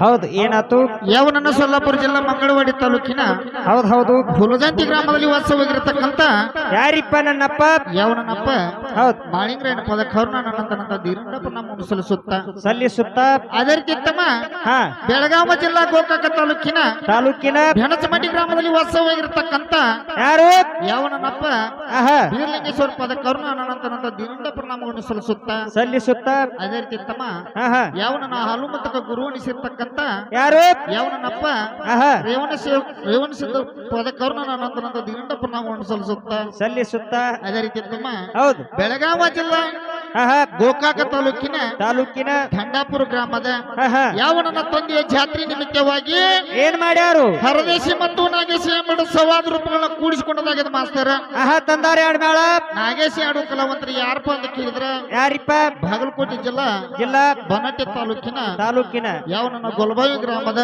ಹೌದು ಏನಾತು ಯಾವನನ್ನ ಸೊಲ್ಲಾಪುರ ಜಿಲ್ಲಾ ಮಂಗಳವಾಡಿ ತಾಲೂಕಿನ ಹೌದ್ ಹೌದು. ಹುಲಜಂತಿ ಗ್ರಾಮದಲ್ಲಿ ವಾಸವಾಗಿರತಕ್ಕಂತ ಯಾರಿಪ್ಪ ನನ್ನಪ್ಪ? ಯಾವನನ್ನಪ್ಪ ಹೌದ್. ಮಾಳಿಂಗ್ರೇನ ಪದ ಕರುಣ ನನ್ನಂತನಂತ ಧೀರಂಡಪ್ಪ ನಮ್ಮ ಸಲ್ಲಿಸುತ್ತ. ಸಲ್ಲಿಸುತ್ತ. ಅದೇ ರೀತಿ ತಮ್ಮ ಹಾ. ಬೆಳಗಾವ ಜಿಲ್ಲಾ ಗೋಕಾಕ ತಾಲೂಕಿನ ತಾಲೂಕಿನ ಬೆಣಸಮಟ್ಟಿ ಗ್ರಾಮದಲ್ಲಿ ವಾಸವಾಗಿರತಕ್ಕಂತ ಯಾರು? ಯಾವನನ್ನಪ್ಪ ಆಹಾ. ಬೀರ್ಲಿಂಗೇಶ್ವರ ಪದ ಕರುಣ ನನ್ನಂತನಂತ ಧೀರಂಡ ಪ್ರಣಾಮಗಳನ್ನು ಸಲ್ಲಿಸುತ್ತ. ಸಲ್ಲಿಸುತ್ತ. ಅದೇ ರೀತಿ ತಮ್ಮ ಯಾವನ ಹಾಲು ಮತಕ ಗುರು ಅನಿಸಿರ್ತಕ್ಕಂತ ಯಾರು ಯಾವನಪ್ಪ ರೇವಣ ರೇವಣ ಸಿದ್ಧ ಪದ ಕರುಣ ನನ್ನಂತನಂತ ಧೀರಂಡ ಸಲ್ಲಿಸುತ್ತ ಸಲ್ಲಿಸುತ್ತ? ಅದೇ ರೀತಿ ತಮ್ಮ ಹೌದು. ಬೆಳಗಾವ ಜಿಲ್ಲಾ ಗೋಕಾಕ ತಾಲೂಕಿನ ತಾಲೂಕಿನ ಖಂಡಾಪುರ ಗ್ರಾಮದ ಯಾವ ನನ್ನ ತಂದೆಯ ಜಾತ್ರೆ ನಿಮಿತ್ತವಾಗಿ ಏನ್ ಮಾಡ್ಯಾರು? ಹರದೇಶಿ ಮತ್ತು ನಾಗೇಶಿ ಎಂಬ ಸವಾದ ರೂಪಗಳನ್ನ ಕೂಡಿಸಿಕೊಂಡದಾಗಿದೆ ಮಾಸ್ತರ. ಆಹಾ ತಂದಾರ ಎರಡ್ ಮೇಳ ನಾಗೇಶಿ ಆಡು ಕಲಾವಂತರು ಯಾರಪ್ಪ ಅಂತ ಕೇಳಿದ್ರ ಯಾರಿಪ್ಪ? ಬಾಗಲಕೋಟೆ ಜಿಲ್ಲಾ ಜಿಲ್ಲಾ ಬನಟೆ ತಾಲೂಕಿನ ತಾಲೂಕಿನ ಯಾವನನ್ನ ಗೊಲ್ಬಾವಿ ಗ್ರಾಮದ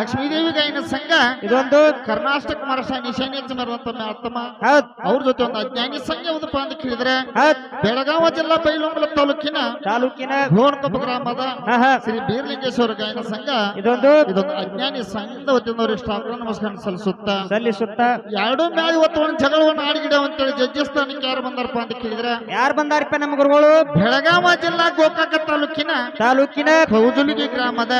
ಲಕ್ಷ್ಮೀದೇವಿ ಗಾಯನ ಸಂಘ ಇದೊಂದು ಕರ್ನಾಟಕ ಮಹಾರಾಷ್ಟ್ರ ನಿಶಾನಿ ಅಂತ ಅತ್ತಮ್ಮ. ಅವ್ರ ಜೊತೆ ಒಂದು ಅಜ್ಞಾನಿ ಸಂಘ ಯಾವ್ದಪ್ಪ ಅಂತ ಕೇಳಿದ್ರೆ ಬೆಳಗಾವ ಜಿಲ್ಲಾ ಬೈಲೊಂಗಲ ತಾಲೂಕಿನ ತಾಲೂಕಿನ ಗೋಣಕೊಪ್ಪ ಗ್ರಾಮದ ಶ್ರೀ ಬೀರ್ಲಿಂಗೇಶ್ವರ ಗಾಯನ ಸಂಘ ಇದೊಂದು ಇದೊಂದು ಅಜ್ಞಾನಿ ಸಂಘದ ವತಿಯಿಂದ ಇಷ್ಟ ನಮಸ್ಕಾರ ಸಲ್ಲಿಸುತ್ತ. ಸಲ್ಲಿಸುತ್ತ. ಎರಡು ಮ್ಯಾಲ ಇವತ್ತು ಒಂದು ಜಗಳವನ್ನು ಆಡಿಗಿಡ ಅಂತೇಳಿ ಜಡ್ಜಿ ಸ್ಥಾನಕ್ಕೆ ಯಾರು ಬಂದಾರಪ್ಪ ಅಂತ ಕೇಳಿದ್ರೆ? ಯಾರು ಬಂದಾರಪ್ಪ ನಮ್ಮ ಗುರುಗಳು? ಬೆಳಗಾವ ಜಿಲ್ಲಾ ಗೋಕಾಕ ತಾಲೂಕಿನ ತಾಲೂಕಿನ ಕೌಜುಲಿಗಿ ಗ್ರಾಮದ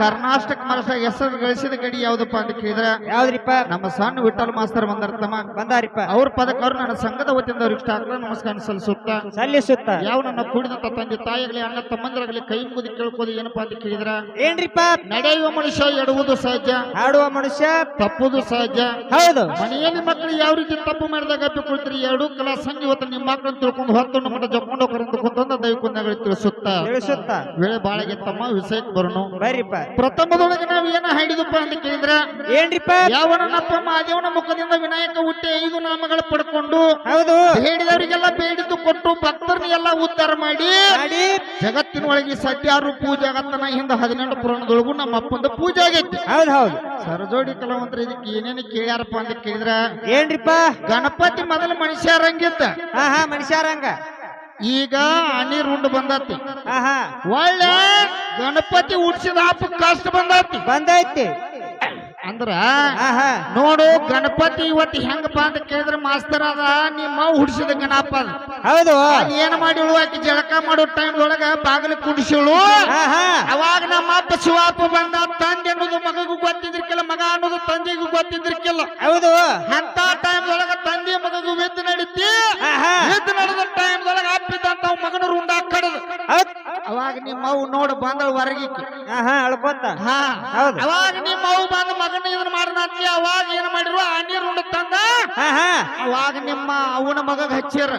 ಕರ್ನಾಟಕ ಮಹಾರಾಷ್ಟ್ರ ಹೆಸರು ಗಳಿಸಿದ ಗಡಿ ಯಾವ್ದಪ್ಪ ಅಂತ ಕೇಳಿದ್ರೆ? ಯಾವ್ದ್ರಿಪ್ಪ? ನಮ್ಮ ಸಣ್ಣ ವಿಠಲ್ ಮಾಸ್ತರ್ ಬಂದಾರ ತಮ್ಮ ಬಂದಾರಿಪ್ಪ. ಅವ್ರ ಅವರು ನನ್ನ ಸಂಘದ ವತಿಯಿಂದ ಅವ್ರಿಗೆ ಇಷ್ಟ ನಮಸ್ಕಾರ ಸಲ್ಲಿಸುತ್ತ. ಸಲ್ಲಿಸುತ್ತ. ಯಾವ ನನ್ನ ಕೂಡಿದಂತ ತಂದೆ ತಾಯಿಗಳೇ ಅಣ್ಣ ತಮ್ಮಂದ್ರಾಗಲಿ ಕೈ ಕುದಿ ಕೇಳ್ಕೋದು ಏನಪ್ಪಾ ಅಂತ ಕೇಳಿದ್ರ? ಏನ್ರಿಪ್ಪ ನಡೆಯುವ ಮನುಷ್ಯ ಎಡುವುದು ಸಹಜ ಆಡುವ ಮನುಷ್ಯ ತಪ್ಪುದು ಸಹಜ. ಹೌದು. ಮನೆಯಲ್ಲಿ ಮಕ್ಕಳು ಯಾವ ರೀತಿ ತಪ್ಪು ಮಾಡಿದಾಗ ಕೊಡ್ತೀರಿ ಎರಡು ಕಲಾ ಸಂಘ ಇವತ್ತು ನಿಮ್ಮ ಮಕ್ಕಳನ್ನ ತಿಳ್ಕೊಂಡು ಹೊತ್ತು ನಮ್ಮ ಜಪ್ಕೊಂಡು ಹೋಗ್ರಂತ ಕುಂತಂದ ದೈವಕುಂದಗಳು ತಿಳಿಸುತ್ತ. ತಿಳಿಸುತ್ತ. ವೇಳೆ ಬಾಳಗೆ ತಮ್ಮ ವಿಷಯಕ್ಕೆ ಬರೋಣ ಬರೀಪ್ಪ ಪ್ರಥಮದೊಳಗೆ ನಾವು ಏನ ಹಿಡಿದಪ್ಪ ಅಂತ ಕೇಳಿದ್ರ? ಏನ್ರಿಪ್ಪ ಯಾವನಪ್ಪ ಮಾದೇವನ ಮುಖದಿಂದ ವಿನಾಯಕ ಹುಟ್ಟಿ ಐದು ನಾಮಗಳು ಪಡ್ಕೊಂಡು ಹೌದು. ಹೇಳಿದವರಿಗೆಲ್ಲ ಬೇಡಿದ್ದು ಕೊಟ್ಟು ಭಕ್ತರನ್ನೆಲ್ಲ ಉದ್ಧಾರ ಮಾಡಿ ಜಗತ್ತಿನ ಜಗತ್ತಿನೊಳಗೆ ಸದ್ಯಾರು ಪೂಜೆ ಆಗತ್ತನ ಹಿಂದ ಹದಿನೆಂಟು ಪುರಾಣದೊಳಗೂ ನಮ್ಮ ಅಪ್ಪಂದ ಪೂಜೆ ಆಗೈತಿ. ಹೌದು ಹೌದು. ಸರಜೋಡಿ ಕೆಲವಂತ್ರ ಇದಕ್ಕೆ ಏನೇನು ಕೇಳ್ಯಾರಪ್ಪ ಅಂತ ಕೇಳಿದ್ರ ಏನ್ರಿಪ್ಪ? ಗಣಪತಿ ಮೊದಲು ಮನುಷ್ಯರಂಗಿದ್ದ. ಆಹಾ ಮನುಷ್ಯರಂಗ. ಈಗ ಅನಿ ರುಂಡ್ ಬಂದತಿ ಒಳ್ಳೆ ಗಣಪತಿ ಉಡ್ಸಿದ ಹಬ್ಬ ಕಷ್ಟ ಬಂದತಿ. ಬಂದೈತಿ. ಅಂದ್ರ ನೋಡು ಗಣಪತಿ ಇವತ್ತು ಹೆಂಗಪ್ಪ ಅಂತ ಕೇಳಿದ್ರೆ ಮಾಸ್ತರ್ ಅದ ನಿಮ್ಮ ಹುಡ್ಸಿದ ಗಣಪ ಅದ. ಹೌದು. ಏನ್ ಮಾಡಿಳು ಆಕಿ ಜಳಕ ಮಾಡೋ ಟೈಮ್ ಒಳಗ ಬಾಗಿಲು ಕುಡಿಸಿಳು ಅವಾಗ ನಮ್ಮ ಅಪ್ಪ ಶಿವಪ್ಪ ಬಂದ ತಂದೆ ಅನ್ನೋದು ಮಗಗೂ ಗೊತ್ತಿದ್ರಿಕಿಲ್ಲ ಮಗ ಅನ್ನೋದು ತಂದೆಗೂ ಗೊತ್ತಿದ್ರಿಕಿಲ್ಲ ಹೌದು. ಅಂತ ಟೈಮ್ ಒಳಗ ತಂದೆ ಮಗಗೂ ವಿದ್ದು ನಡೀತಿ. ವಿದ್ದು ನಡೆದ ಟೈಮ್ ಒಳಗ ಅಪ್ಪಿದಂತ ಮಗನ ರುಂಡ ಕಡದು. ಅವಾಗ ನಿಮ್ಮ ಅವು ನೋಡು ಬಂದಳು ಹೊರಗಿಕ್ಕಿ. ಅಳ್ಕೋತ ಹಾ ಹೌದು. ಅವಾಗ ನಿಮ್ಮ ಅವು ಬಂದ ಮಗನ ಇದನ್ನ ಮಾಡನಂತಿ ಅವಾಗ ಏನ್ ಮಾಡಿರು ಆ ನೀರು ಉಂಡ ತಂದ. ಅವಾಗ ನಿಮ್ಮ ಅವನ ಮಗಗ ಹಚ್ಚಿರ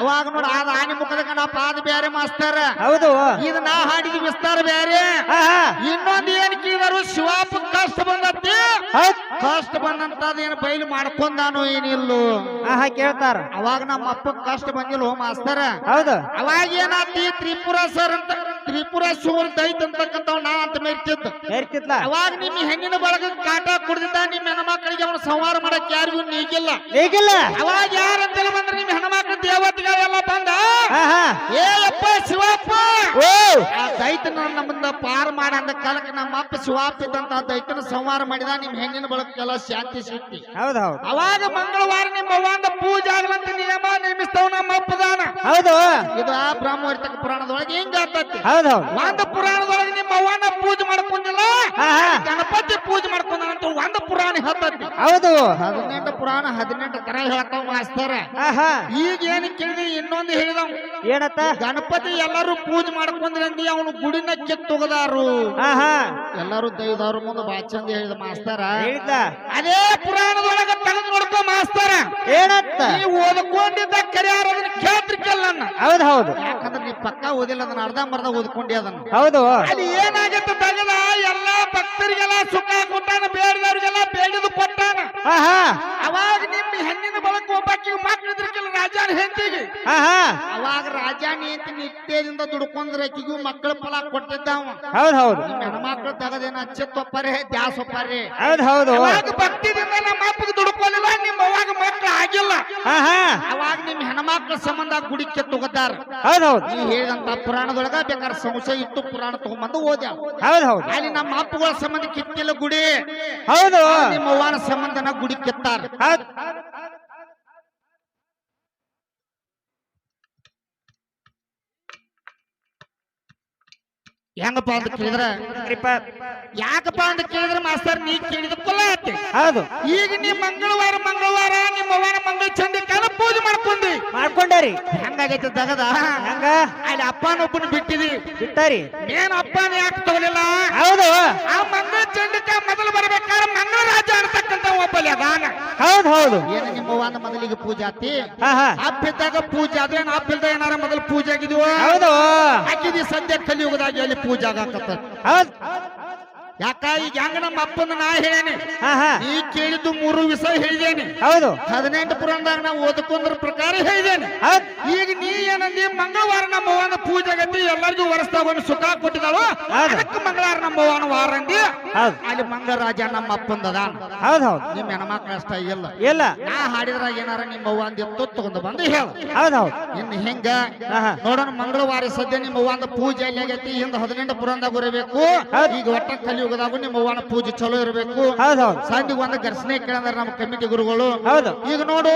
ಅವಾಗ ನೋಡ ಆ ಆನೆ ಮುಖದ ಕಣ ಪಾದ ಬ್ಯಾರೆ ಮಾಸ್ತಾರ. ಹೌದು. ಇದು ನಾ ಹಾಡಿದ ವಿಸ್ತಾರ ಬ್ಯಾರೆ. ಇನ್ನೊಂದ್ ಏನ್ ಕೇಳಿದಾರು ಶಿವಾಪ ಕಷ್ಟ ಬಂದತ್ತಿ. ಕಷ್ಟ ಬಂದಂತದ ಏನ್ ಬಯಲು ಮಾಡ್ಕೊಂಡಾನು ಏನಿಲ್ಲೋ. ಕೇಳ್ತಾರ. ಅವಾಗ ನಮ್ಮ ಅಪ್ಪ ಕಷ್ಟ ಬಂದಿಲ್ಲ ಮಾಸ್ತಾರ. ಹೌದು. ಅವಾಗ ಏನಾತಿ ತ್ರಿಪುರ ಸರ್ ಅಂತ ತ್ರಿಪುರ ಸುವರ್ಣ ದೈತ್ ಅಂತಕ್ಕಂಥವ್ ನಾ ಅಂತ ಮೆರ್ತಿದ್ದ. ಹೇರ್ತಿತ್ಲ ಅವಾಗ ನಿಮ್ಮ ಹೆಣ್ಣಿನ ಬಳಗ ಕಾಟ ಕುಡ್ದಿದ್ದ ನಿಮ್ಮ ಹೆಣ್ಮಕ್ಳಿಗೆ ಅವನು ಸಂಹಾರ ಮಾಡಕ್ ಯಾರಿಗೂ ನೀಗಿಲ್ಲ. ಈಗಿಲ್ಲ ಅವಾಗ ಯಾರಂತೆಲ್ಲ ಬಂದ್ರೆ ನಿಮ್ಮ ಹೆಣ್ಮಕ್ಳು ದೇವತೆಗಳೆಲ್ಲ ಬಂದ? ಹಾ ಏ ಅಪ್ಪ ಶಿವಪ್ಪ! ಓ! ಆ ದೈತನ ನಮ್ಮಿಂದ ಪಾರ ಮಾಡ ಅಂದ ಕಾಲಕ್ಕೆ ನಮ್ಮ ಅಪ್ಪ ಇದ್ದಂತ ಆ ದೈತನ ಸಂಹಾರ ಮಾಡಿದ ನಿಮ್ಮ ಹೆಣ್ಣಿನ ಬಳಕೆಲ್ಲ ಶಾಂತಿ ಶಕ್ತಿ ಹೌದು ಹೌದು. ಅವಾಗ ಮಂಗಳವಾರ ನಿಮ್ಮ ಅವ್ವಂದ ಪೂಜೆ ಆಗ್ಲಂತ ನಿಯಮ ನೇಮಿಸ್ತಾವ ನಮ್ಮ ಅಪ್ಪದಾನ. ಹೌದು. ಇದು ಆ ಬ್ರಹ್ಮವರ್ತಕ ಪುರಾಣದೊಳಗೆ ಹಿಂಗ ಆಗ್ತತಿ. ಒಂದು ಪುರಾಣದೊಳಗೆ ನಿಮ್ಮ ಅವ್ವನ ಪೂಜೆ ಮಾಡ್ಕೊಂಡಿಲ್ಲ? ಗಣಪತಿ ಪೂಜೆ ಮಾಡ್ಕೊಂಡಂತ ಒಂದು ಪುರಾಣ ಹೇಳ್ತೈತಿ ಹೌದು. ಹದಿನೆಂಟು ಪುರಾಣ ಹದಿನೆಂಟು ತರ ಹೇಳ್ತಾವ ಮಾಸ್ತರ. ಈಗ ಏನ್ ಕೇಳಿದ್ರಿ ಇನ್ನೊಂದು ಹೇಳಿದ ಏನತ್ತ? ಗಣಪತಿ ಎಲ್ಲರೂ ಪೂಜೆ ಮಾಡ್ಕೊಂಡ್ರಿ ಅಂದಿ ಅವನು ಗುಡಿನ ಕಿತ್ತೊಗದಾರು ಎಲ್ಲರೂ ದೈವದವ್ರ ಮುಂದೆ ಬಾ ಚಂದ ಹೇಳಿದ ಮಾಸ್ತರ. ಅದೇ ಪುರಾಣದೊಳಗ ತಗದ್ ನೋಡ್ಕೊ ಮಾಸ್ತಾರ. ಏನತ್ತ? ಓದ್ಕೊಂಡಿದ್ದ ಕರಿಯಾರ ಅದನ್ನ ಕೇಳ್ತಿರ್ಕಲ್ಲ ನನ್ನ ಹೌದು ಹೌದು. ಯಾಕಂದ್ರೆ ನೀ ಪಕ್ಕ ಓದಿಲ್ಲ ಅದನ್ನ ಅರ್ಧ ಮರ್ಧ ಓದ್ಕೊಂಡಿ ಅದನ್ನ. ಹೌದು. ಅಲ್ಲಿ ಏನಾಗಿತ್ತು ತಗದ? ಎಲ್ಲಾ ಭಕ್ತರಿಗೆಲ್ಲ ಸುಖ ಕೊಟ್ಟಾನ ಬೇಡದವ್ರಿಗೆಲ್ಲ ಬೇಡದು ಕೊಟ್ಟಾನ. ಆಹಾ ಅವಾಗ ನಿಮ್ಮ ಹೆಣ್ಣಿನ ಬಳಕ ಒಬ್ಬಾಕಿ ಮಕ್ಳಿದ್ರಕ್ಕಿಲ್ಲ ರಾಜಾನ ಹೆಂಡತಿಗೆ. ಹಾ ಹಾ. ಅವಾಗ ರಾಜಾನಿ ಅಂತ ನಿತ್ಯದಿಂದ ದುಡ್ಕೊಂಡ್ರೆ ಆಕಿಗೂ ಮಕ್ಕಳ ಫಲ ಕೊಟ್ಟಿದ್ದಾವ. ಹೌದ್ ಹೌದು. ನಿಮ್ಮ ಹೆಣ್ಮಕ್ಳು ತಗದೇನ ಅಚ್ಚತ್ತೊಪ್ಪರೆ ದ್ಯಾಸೊಪ್ಪರೇ. ಹೌದ್ ಹೌದು. ಅವಾಗ ಭಕ್ತಿದಿಂದ ನಮ್ಮ ಅಪ್ಪಗೆ ದುಡ್ಕೊಳ್ಳಿಲ್ಲ ನಿಮ್ಮ ಅವಾಗ ಮಕ್ಳು ಆಗಿಲ್ಲ ಹಾ ಹಾ ಅವಾಗ ನಿಮ್ಮ ಹೆಣ್ಮಕ್ಳ ಸಂಬಂಧ ಗುಡಿಕ್ಕೆ ತಗೋತಾರ ಹೌದ್ ಹೌದು. ನೀವು ಹೇಳಿದಂತ ಪುರಾಣದೊಳಗ ಬೇಕಾದ್ರೆ ಸಂಶಯ ಇತ್ತು ಪುರಾಣ ತಗೊಂಬಂದು ಓದ್ಯಾವ ಹೌದ್ ಹೌದು. ಅಲ್ಲಿ ನಮ್ಮ ಅಪ್ಪಗಳ ಸಂಬಂಧ ಕಿತ್ತಿಲ್ಲ ಗುಡಿ. ಹೌದು. ನಿಮ್ಮ ಅವ್ವನ ಸಂಬಂಧನ ಗುಡಿ ಕಿತ್ತಾರ. ಹೆಂಗಪ್ಪ ಅಂತ ಕೇಳಿದ್ರ? ಯಾಕಪ್ಪ ಅಂತ ಕೇಳಿದ್ರ? ಮಾಸ್ತರ್ ನೀ ಕೇಳಿದ ಕುಲ ಆತಿ ಹೌದು. ಈಗ ನೀ ಮಂಗಳವಾರ ಮಂಗಳವಾರ ನಿಮ್ಮ ಅವ್ವನ ಮಂಗಳ ಚಂಡಿಕಾಲ ಪೂಜೆ ಮಾಡ್ಕೊಂಡಿ. ಮಾಡ್ಕೊಂಡಾರಿ ಹೆಂಗಾಗೈತೆ ದಗದ? ಹಂಗ? ಅಲ್ಲಿ ಅಪ್ಪನೊಬ್ಬನ ಬಿಟ್ಟಿದಿ. ಬಿಟ್ಟಾರಿ. ಏನ್ ಅಪ್ಪನ ಯಾಕೆ ತಗೊಳಿಲ್ಲ ಹೌದು. ಆ ಮಂಗಳ ಚಂದಕ್ಕ ಮೊದಲು ಹೌದ್ ಹೌದು. ಏನ ನಿಮ್ಮ ಮೊದಲಿಗೆ ಪೂಜೆ ಆತಿ ಹಾ ಹಾ. ಅಪ್ಪಿದ್ದಾಗ ಪೂಜೆ ಅದೇನು ಅಪ್ಪಿಲ್ದ ಏನಾರ ಮೊದಲು ಪೂಜೆ ಆಗಿದೀವ? ಹೌದು. ಹಾಕಿದಿ ಸಂಜೆ ಕಲಿಯುಗದಾಗ ಎಲ್ಲಿ ಪೂಜೆ ಆಗಾಕತ್ತ. ಹೌದ್. ಯಾಕ ಈಗ ಹೆಂಗ ನಮ್ಮ ಅಪ್ಪನ ನಾ ಹೇಳೇನಿ ಈ ಕೇಳಿದ್ದು ಮೂರು ವಿಷಯ ಹೇಳಿದೇನಿ ಹೌದು. ಹದಿನೆಂಟು ಪುರಂದಾಗ ನಾವು ಓದ್ಕೊಂಡ್ರ ಪ್ರಕಾರ ಹೇಳಿದೇನೆ ಈಗ ನೀ ಏನಂದಿ ಮಂಗಳವಾರ ನಮ್ಮ ಅವ್ವನ ಪೂಜೆ ಗತಿ ಎಲ್ಲರಿಗೂ ಒರೆಸ್ತಾ ಒಂದು ಸುಖ ಕೊಟ್ಟಿದ್ದಾಳು? ಹೌದು. ಅದಕ್ಕೆ ಮಂಗಳಾರ ನಮ್ಮ ವಾರಂಗಿ ಹೌದ್. ಅಲ್ಲಿ ಮಂಗಳರಾಜ ನಮ್ಮ ಅಪ್ಪಂದದಾನ ಹೌದ್ ಹೌದ್. ನಿಮ್ಮ ಹೆಣ್ಮಕ್ಳು ಅಷ್ಟ ಇಲ್ಲ. ಇಲ್ಲ. ನಾ ಹಾಡಿದ್ರಾಗ ಏನಾರ ನಿಮ್ಮ ಅವ್ವ ಅಂದಿತ್ತು ತಗೊಂಡು ಬಂದು ಹೇಳು. ಹೌದು ಹೌದು. ಇನ್ನು ಹೆಂಗ ನೋಡೋಣ ಮಂಗಳವಾರ ಸದ್ಯ ನಿಮ್ಮ ಅವ್ವಂದ ಪೂಜೆ ಎಲ್ಲಿ ಆಗೈತಿ? ಹಿಂದ ಹದಿನೆಂಟು ಪುರಂದಾಗ ಬರಬೇಕು ಹೌದ್. ಈಗ ಒಟ್ಟ ಕಲಿಯುಗದಾಗೂ ನಿಮ್ಮ ಅವ್ವನ ಪೂಜೆ ಚಲೋ ಇರಬೇಕು. ಹೌದು ಹೌದು. ಸಂಧಿಗೆ ಒಂದು ಘರ್ಷಣೆ ಕೇಳಂದ್ರ ನಮ್ಮ ಕಮಿಟಿ ಗುರುಗಳು. ಹೌದು. ಈಗ ನೋಡು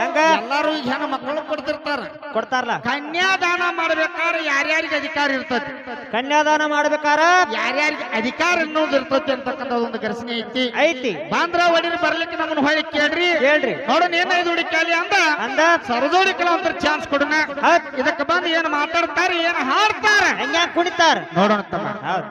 ಹೆಂಗ? ಎಲ್ಲಾರು ಈಗ ಹೆಣ್ಣು ಮಕ್ಕಳು ಕೊಡ್ತಿರ್ತಾರ. ಕೊಡ್ತಾರಲ್ಲ? ಕನ್ಯಾದಾನ ಮಾಡ್ಬೇಕಾದ್ರೆ ಯಾರ್ಯಾರಿಗೆ ಅಧಿಕಾರ ಇರ್ತತಿ ಕನ್ಯಾದಾನ ಮಾಡ್ಬೇಕಾರ? ಯಾರ್ಯಾರಿಗೆ ಅಧಿಕಾರ ಅನ್ನೋದು ಇರ್ತತಿ ಅಂತಕ್ಕಂಥ ಒಂದು ಘರ್ಷಣೆ ಐತಿ. ಐತಿ. ಬಾಂದ್ರ ಒಡಿನ ಬರ್ಲಿಕ್ಕೆ ನಮ್ಮನ್ನ ಹೊಳಿ ಕೇಳ್ರಿ. ಹೇಳ್ರಿ ನೋಡೋಣ ಏನೈದು ಹುಡುಕಿ ಕೇಳಿ ಅಂದ. ಅಂದ. ಸರಜೋಡಿ ಅಂತ ಚಾನ್ಸ್ ಕೊಡೋಣ ಇದಕ್ಕೆ ಬಂದು ಏನ್ ಮಾತಾಡ್ತಾರೆ ಏನ್ ಹಾಡ್ತಾರೆ? ಹೆಂಗ್ಯಾಕ್ ಕುಣಿತಾರ. ನೋಡೋಣ ತಮ್ಮ. ಹೌದ್.